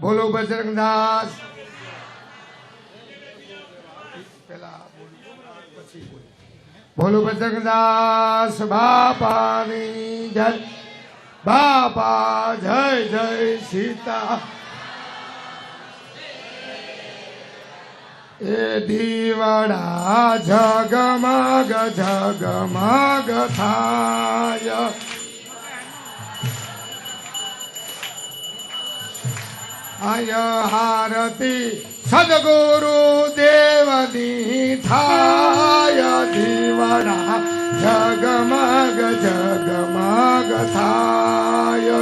બોલો બજરંગદાસ પેલા. બોલો બજરંગદાસ બાપાની જય, બાપા જય જય સીતા. એ દીવડા જગમગ જગમગ થાય. આય હારતી સદગુરુ દેવની થાય જીવના જગમગ જગમગ થાય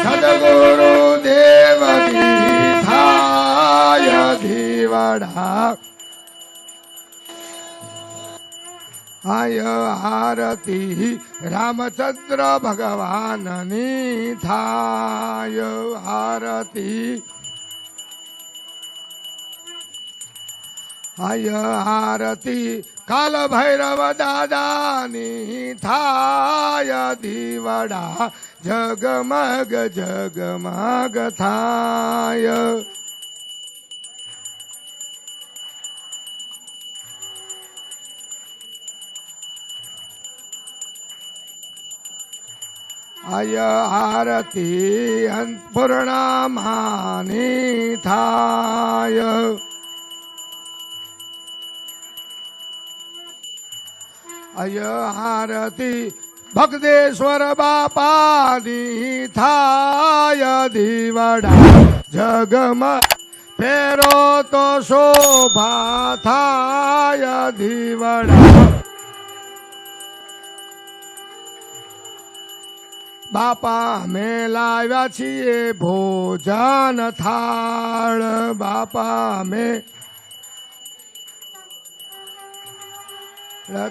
સદગુરુ દેવની થાય દીવડા આય આરતી રામચંદ્ર ભગવાનની થાય, આરતી. આય આરતી કાલ ભૈરવ દાદાની થાય, દીવડા જગમગ જગમગ થાય. આય આરતી પૂર્ણમાની થાય અય આરતી ભક્તેશ્વર બાપાની થાય દીવડા જગમાં ફેરો તો શોભા થાય દીવડા બાપા, અમે લાવ્યા છીએ ભોજન થાળ. બાપા, અમે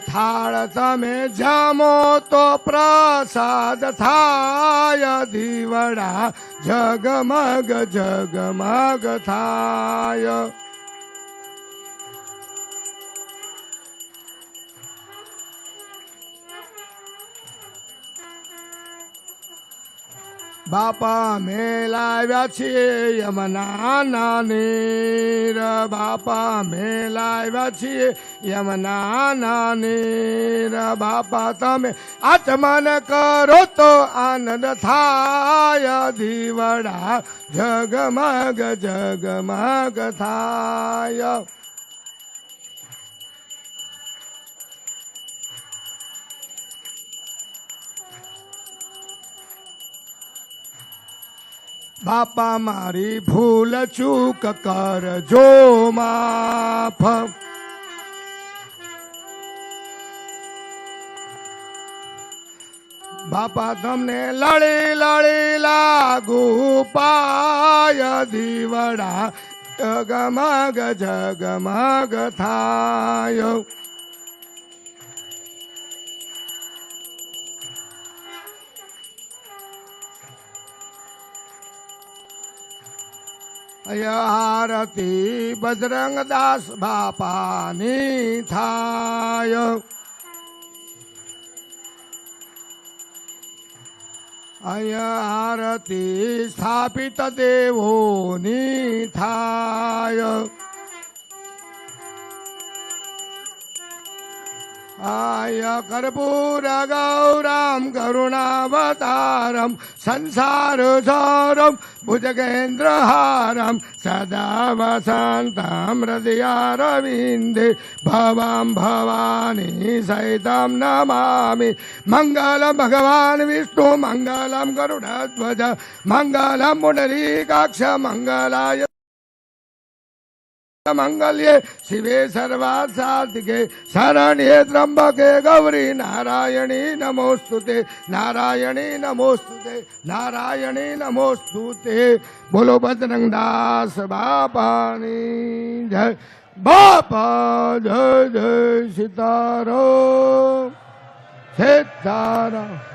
થાળ તમે જામો તો પ્રસાદ થાય. દીવડા જગમગ જગમગ થાય. બાપા મેલાવ્યા છીએ યમના નાની બાપા મેલાવ્યા છીએ યમના નાની બાપા તમે આચમન કરો તો આનંદ થાય, દીવડા જગમગ જગમગ થાય. બાપા મારી ભૂલ ચૂક કરજો માફ. બાપા તમને લડી લડી લાગુ પાય દીવડા, જગમગ જગમગ થાય. આરતી બજરંગદાસ બાપાની થાય આરતી સ્થાપિત દેવોની થાય आय कर्पूरगौरं करुणावतारं संसारसारं भुजगेन्द्रहारं सदा वसान्तां हृदयारविन्दे भवां भवानी सहितं नमामि। मङ्गलं भगवान् विष्णु मङ्गलं गरुडध्वज मङ्गलं मुण्डलीकक्ष मङ्गलाय मंगल्ये शिवे सर्वासाधिके, शरण्ये त्र्यम्बके, गौरी नारायणी नमोस्तुते नारायणी नमोस्तुते नारायणी नमोस्तुते। बोलो बजरंगदास बापानी, जय। बापा, जय जय, सितारो। सितारा।